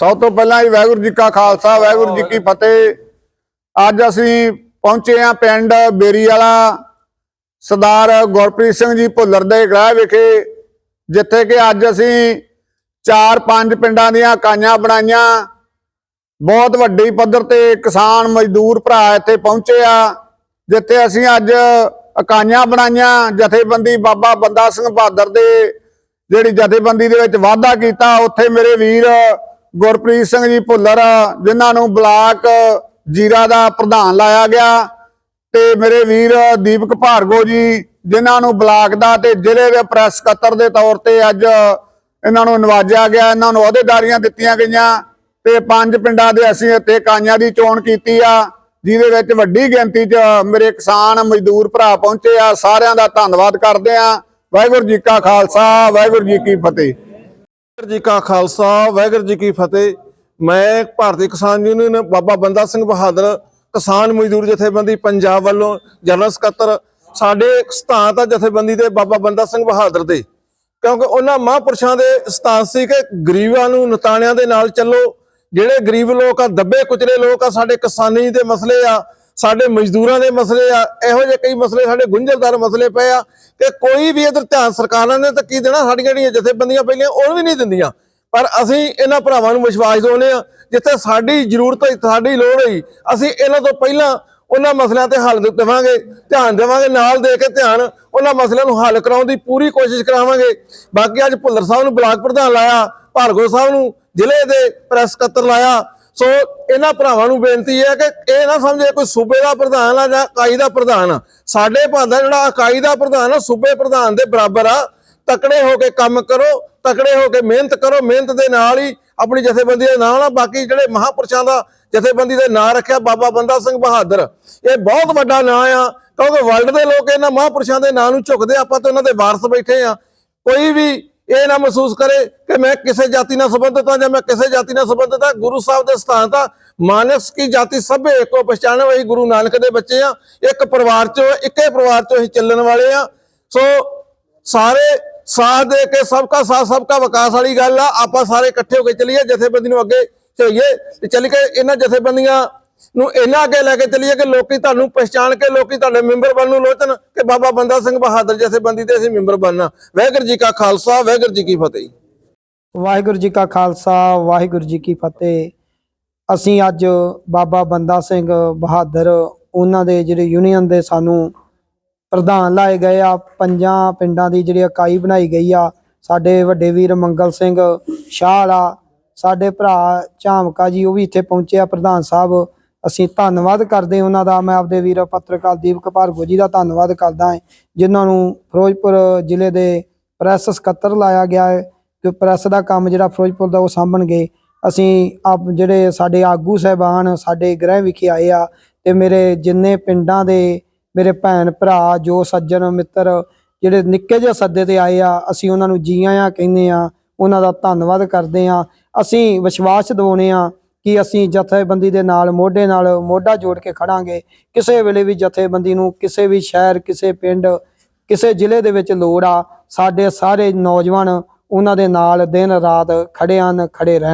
ਸਭ ਤੋਂ ਪਹਿਲਾਂ ਹੀ ਵਾਹਿਗੁਰੂ ਜੀ ਕਾ ਖਾਲਸਾ ਵਾਹਿਗੁਰੂ ਜੀ ਕੀ ਫਤਿਹ। ਅੱਜ ਅਸੀਂ ਪਹੁੰਚੇ ਹਾਂ ਪਿੰਡ ਬੇਰੀ ਵਾਲਾ ਸਰਦਾਰ ਗੁਰਪ੍ਰੀਤ ਸਿੰਘ ਜੀ ਭੁੱਲਰ ਦੇ ਗ੍ਰਹਿ ਵਿਖੇ ਜਿੱਥੇ ਕਿ ਅੱਜ ਅਸੀਂ ਚਾਰ ਪੰਜ ਪਿੰਡਾਂ ਦੀਆਂ ਇਕਾਈਆਂ ਬਣਾਈਆਂ। ਬਹੁਤ ਵੱਡੀ ਪੱਧਰ ਤੇ ਕਿਸਾਨ ਮਜ਼ਦੂਰ ਭਰਾ ਇੱਥੇ ਪਹੁੰਚੇ ਆ ਜਿੱਥੇ ਅਸੀਂ ਅੱਜ ਇਕਾਈਆਂ ਬਣਾਈਆਂ। ਜਥੇਬੰਦੀ ਬਾਬਾ ਬੰਦਾ ਸਿੰਘ ਬਹਾਦਰ ਦੇ ਜਿਹੜੀ ਜਥੇਬੰਦੀ ਦੇ ਵਿੱਚ ਵਾਅਦਾ ਕੀਤਾ ਉੱਥੇ ਮੇਰੇ ਵੀਰ ਗੁਰਪ੍ਰੀਤ ਸਿੰਘ ਜੀ ਭੁੱਲਰ, ਜਿਨ੍ਹਾਂ ਨੂੰ ਬਲਾਕ ਜੀਰਾ ਦਾ ਪ੍ਰਧਾਨ ਲਾਇਆ ਗਿਆ ਤੇ ਮੇਰੇ ਵੀਰ ਦੀਪਕ ਭਾਰਗੋ ਜੀ, ਜਿਨ੍ਹਾਂ ਨੂੰ ਬਲਾਕ ਦਾ ਤੇ ਜ਼ਿਲ੍ਹੇ ਦੇ ਪ੍ਰੈਸ ਸਕੱਤਰ ਦੇ ਤੌਰ ਤੇ ਅੱਜ ਇਹਨਾਂ ਨੂੰ ਨਿਵਾਜਿਆ ਗਿਆ, ਇਹਨਾਂ ਨੂੰ ਅਹੁਦੇਦਾਰੀਆਂ ਦਿੱਤੀਆਂ ਗਈਆਂ ਤੇ ਪੰਜ ਪਿੰਡਾਂ ਦੇ ਅਸੀਂ ਇੱਥੇ ਕਾਈਆਂ ਦੀ ਚੋਣ ਕੀਤੀ ਆ, ਜਿਹਦੇ ਵਿੱਚ ਵੱਡੀ ਗਿਣਤੀ 'ਚ ਮੇਰੇ ਕਿਸਾਨ ਮਜ਼ਦੂਰ ਭਰਾ ਪਹੁੰਚੇ ਆ, ਸਾਰਿਆਂ ਦਾ ਧੰਨਵਾਦ ਕਰਦੇ ਆ। ਵਾਹਿਗੁਰੂ ਜੀ ਕਾ ਖਾਲਸਾ, ਵਾਹਿਗੁਰੂ ਜੀ ਕੀ ਫਤਿਹ। ਵਾਹਿਗੁਰੂ ਜੀ ਕਾ ਖਾਲਸਾ, ਵਾਹਿਗੁਰੂ ਜੀ ਕੀ ਫਤਿਹ। ਮੈਂ ਭਾਰਤੀ ਕਿਸਾਨ ਯੂਨੀਅਨ ਬਾਬਾ ਬੰਦਾ ਸਿੰਘ ਬਹਾਦਰ, ਕਿਸਾਨ ਮਜ਼ਦੂਰ ਜਥੇਬੰਦੀ ਪੰਜਾਬ ਵੱਲੋਂ ਜਨਰਲ ਸਕੱਤਰ, ਸਾਡੇ ਸਥਾਨ ਆ ਜਥੇਬੰਦੀ ਦੇ ਬਾਬਾ ਬੰਦਾ ਸਿੰਘ ਬਹਾਦਰ ਦੇ। ਕਿਉਂਕਿ ਉਹਨਾਂ ਮਹਾਂਪੁਰਸ਼ਾਂ ਦੇ ਸਥਾਨ ਸੀ ਕਿ ਗਰੀਬਾਂ ਨੂੰ ਨਤਾਣਿਆਂ ਦੇ ਨਾਲ ਚੱਲੋ। ਜਿਹੜੇ ਗਰੀਬ ਲੋਕ ਆ, ਦੱਬੇ ਕੁਚਲੇ ਲੋਕ ਆ, ਸਾਡੇ ਕਿਸਾਨੀ ਦੇ ਮਸਲੇ ਆ ਸਾਡੇ ਮਜ਼ਦੂਰਾਂ ਦੇ ਮਸਲੇ ਆ, ਇਹੋ ਜਿਹੇ ਕਈ ਮਸਲੇ ਸਾਡੇ ਗੁੰਝਲਦਾਰ ਮਸਲੇ ਪਏ ਆ ਕਿ ਕੋਈ ਵੀ ਇਧਰ ਧਿਆਨ ਸਰਕਾਰਾਂ ਨੇ ਤਾਂ ਕੀ ਦੇਣਾ? ਸਾਡੀਆਂ ਜਿਹੜੀਆਂ ਜਥੇਬੰਦੀਆਂ ਪਹਿਲੀਆਂ ਉਹ ਵੀ ਨਹੀਂ ਦਿੰਦੀਆਂ। ਪਰ ਅਸੀਂ ਇਹਨਾਂ ਭਰਾਵਾਂ ਨੂੰ ਵਿਸ਼ਵਾਸ ਦਿਵਾਉਂਦੇ ਆ ਜਿੱਥੇ ਸਾਡੀ ਜ਼ਰੂਰਤ ਹੈ ਸਾਡੀ ਲੋੜ ਹੈ ਅਸੀਂ ਇਹਨਾਂ ਤੋਂ ਪਹਿਲਾਂ ਉਹਨਾਂ ਮਸਲਿਆਂ ਤੇ ਹੱਲ ਦੇਵਾਂਗੇ, ਧਿਆਨ ਦੇਵਾਂਗੇ, ਨਾਲ ਦੇ ਕੇ ਧਿਆਨ ਉਹਨਾਂ ਮਸਲਿਆਂ ਨੂੰ ਹੱਲ ਕਰਾਉਣ ਦੀ ਪੂਰੀ ਕੋਸ਼ਿਸ਼ ਕਰਾਵਾਂਗੇ। ਬਾਕੀ ਅੱਜ ਭੁੱਲਰ ਸਾਹਿਬ ਨੂੰ ਬਲਾਕ ਪ੍ਰਧਾਨ ਲਾਇਆ, ਭਾਰਗੋ ਸਾਹਿਬ ਨੂੰ ਜ਼ਿਲ੍ਹੇ ਦੇ ਪ੍ਰੈਸ ਸਕੱਤਰ ਲਾਇਆ ਸੋ ਇਹਨਾਂ ਭਰਾਵਾਂ ਨੂੰ ਬੇਨਤੀ ਹੈ ਕਿ ਇਹ ਨਾ ਸਮਝੇ ਕੋਈ ਸੂਬੇ ਦਾ ਪ੍ਰਧਾਨ ਆ ਜਾਂ ਇਕਾਈ ਦਾ ਪ੍ਰਧਾਨ ਆ। ਸਾਡੇ ਭਾਂਦਾ ਜਿਹੜਾ ਇਕਾਈ ਦਾ ਪ੍ਰਧਾਨ ਆ, ਸੂਬੇ ਪ੍ਰਧਾਨ ਦੇ ਬਰਾਬਰ ਆ। ਤਕੜੇ ਹੋ ਕੇ ਕੰਮ ਕਰੋ, ਤਕੜੇ ਹੋ ਕੇ ਮਿਹਨਤ ਕਰੋ, ਮਿਹਨਤ ਦੇ ਨਾਲ ਹੀ ਆਪਣੀ ਜਥੇਬੰਦੀ ਦੇ ਨਾਲ ਆ। ਬਾਕੀ ਜਿਹੜੇ ਮਹਾਪੁਰਸ਼ਾਂ ਦਾ ਜਥੇਬੰਦੀ ਦੇ ਨਾਂ ਰੱਖਿਆ, ਬਾਬਾ ਬੰਦਾ ਸਿੰਘ ਬਹਾਦਰ, ਇਹ ਬਹੁਤ ਵੱਡਾ ਨਾਂ ਆ। ਕਿਉਂਕਿ ਵਰਲਡ ਦੇ ਲੋਕ ਇਹਨਾਂ ਮਹਾਪੁਰਸ਼ਾਂ ਦੇ ਨਾਂ ਨੂੰ ਝੁਕਦੇ ਆਪਾਂ ਤਾਂ ਉਹਨਾਂ ਦੇ ਵਾਰਸ ਬੈਠੇ ਆ। ਕੋਈ ਵੀ ਇਹ ਨਾ ਮਹਿਸੂਸ ਕਰੇ ਕਿ ਮੈਂ ਕਿਸੇ ਜਾਤੀ ਨਾਲ ਸੰਬੰਧਿਤ ਹਾਂ ਜਾਂ ਮੈਂ ਕਿਸੇ ਜਾਤੀ ਨਾਲ ਸੰਬੰਧਿਤ ਹਾਂ। ਗੁਰੂ ਸਾਹਿਬ ਦੇ ਸਥਾਨ ਤਾਂ ਮਾਨਸ ਕੀ ਜਾਤੀ ਸਭੇ ਇੱਕੋ ਪਛਾਣ ਵਹੀ ਗੁਰੂ ਨਾਨਕ ਦੇ ਬੱਚੇ ਆ। ਇੱਕ ਪਰਿਵਾਰ ਚੋਂ, ਇੱਕੇ ਪਰਿਵਾਰ ਚੋਂ ਅਸੀਂ ਚੱਲਣ ਵਾਲੇ ਆ। ਸੋ ਸਾਰੇ ਸਾਥ ਦੇ ਕੇ ਸਭ ਕਾ ਸਾਥ ਸਭ ਕਾ ਵਿਕਾਸ ਵਾਲੀ ਗੱਲ ਆ। ਆਪਾਂ ਸਾਰੇ ਇਕੱਠੇ ਹੋ ਕੇ ਚੱਲੀਏ, ਜਥੇਬੰਦੀ ਨੂੰ ਅੱਗੇ ਚਈਏ ਤੇ ਚੱਲ ਕੇ ਇਹਨਾਂ ਜਥੇਬੰਦੀਆਂ ਨੂੰ ਇਹਨਾਂ ਅੱਗੇ ਲੈ ਕੇ ਚੱਲੀਏ ਕਿ ਲੋਕੀ ਤੁਹਾਨੂੰ ਪਛਾਣ ਕੇ ਲੋਕੀ ਤੁਹਾਡੇ ਮੈਂਬਰ ਬਣਨ ਨੂੰ ਲੋਚਨ ਕਿ ਬਾਬਾ ਬੰਦਾ ਸਿੰਘ ਬਹਾਦਰ ਜਥੇਬੰਦੀ ਦੇ ਅਸੀਂ ਮੈਂਬਰ ਬਣਨਾ। ਵਾਹਿਗੁਰੂ ਜੀ ਕਾ ਖਾਲਸਾ, ਵਾਹਿਗੁਰੂ ਜੀ ਕੀ ਫਤਿਹ। ਵਾਹਿਗੁਰੂ ਜੀ ਕਾ ਖਾਲਸਾ, ਵਾਹਿਗੁਰੂ ਜੀ ਕੀ ਫਤਿਹ। ਅਸੀਂ ਅੱਜ ਬਾਬਾ ਬੰਦਾ ਸਿੰਘ ਬਹਾਦਰ, ਉਹਨਾਂ ਦੇ ਜਿਹੜੇ ਯੂਨੀਅਨ ਦੇ ਸਾਨੂੰ ਪ੍ਰਧਾਨ ਲਾਏ ਗਏ ਆ। ਪੰਜਾਂ ਪਿੰਡਾਂ ਦੀ ਜਿਹੜੀ ਇਕਾਈ ਬਣਾਈ ਗਈ ਆ। ਸਾਡੇ ਵੱਡੇ ਵੀਰ ਮੰਗਲ ਸਿੰਘ ਸ਼ਾਹ ਵਾਲਾ ਸਾਡੇ ਭਰਾ ਝਾਮਕਾ ਜੀ ਉਹ ਵੀ ਇੱਥੇ ਪਹੁੰਚੇ ਆ, ਪ੍ਰਧਾਨ ਸਾਹਿਬ। ਅਸੀਂ ਧੰਨਵਾਦ ਕਰਦੇ ਉਹਨਾਂ ਦਾ। ਮੈਂ ਆਪਦੇ ਵੀਰ ਪੱਤਰਕਾਰ ਦੀਪਕ ਭਾਰਗੋ ਜੀ ਦਾ ਧੰਨਵਾਦ ਕਰਦਾ ਹਾਂ, ਜਿਨ੍ਹਾਂ ਨੂੰ ਫਿਰੋਜ਼ਪੁਰ ਜ਼ਿਲ੍ਹੇ ਦੇ ਪ੍ਰੈਸ ਸਕੱਤਰ ਲਾਇਆ ਗਿਆ ਹੈ ਕਿ ਪ੍ਰੈਸ ਦਾ ਕੰਮ ਜਿਹੜਾ ਫਿਰੋਜ਼ਪੁਰ ਦਾ ਉਹ ਸਾਂਭਣਗੇ ਅਸੀਂ ਆਪ ਜਿਹੜੇ ਸਾਡੇ ਆਗੂ ਸਹਿਬਾਨ, ਸਾਡੇ ਗ੍ਰਹਿ ਵਿਖੇ ਆਏ ਆ ਤੇ ਮੇਰੇ ਜਿੰਨੇ ਪਿੰਡਾਂ ਦੇ ਮੇਰੇ ਭੈਣ ਭਰਾ, ਜੋ ਸੱਜਣ ਮਿੱਤਰ, ਜਿਹੜੇ ਨਿੱਕੇ ਜਿਹੇ ਸੱਦੇ ਤੇ ਆਏ ਆ, ਅਸੀਂ ਉਹਨਾਂ ਨੂੰ ਜੀ ਆਇਆਂ ਕਹਿੰਦੇ ਆ, ਉਹਨਾਂ ਦਾ ਧੰਨਵਾਦ ਕਰਦੇ ਆ। ਅਸੀਂ ਵਿਸ਼ਵਾਸ ਦਿਵਾਉਨੇ ਆ ਕਿ ਅਸੀਂ ਜਥੇਬੰਦੀ ਦੇ ਨਾਲ, ਮੋਢੇ ਨਾਲ ਮੋਢਾ ਜੋੜ ਕੇ ਖੜਾਂਗੇ। ਕਿਸੇ ਵੇਲੇ ਵੀ ਜਥੇਬੰਦੀ ਨੂੰ ਕਿਸੇ ਵੀ ਸ਼ਹਿਰ, ਕਿਸੇ ਪਿੰਡ, ਕਿਸੇ ਜ਼ਿਲ੍ਹੇ ਦੇ ਵਿੱਚ ਲੋੜ ਆ, ਸਾਡੇ ਸਾਰੇ ਨੌਜਵਾਨ ਉਹਨਾਂ ਦੇ ਨਾਲ ਦਿਨ ਰਾਤ ਖੜੇ ਹਨ, ਖੜੇ ਰਹਿਣ।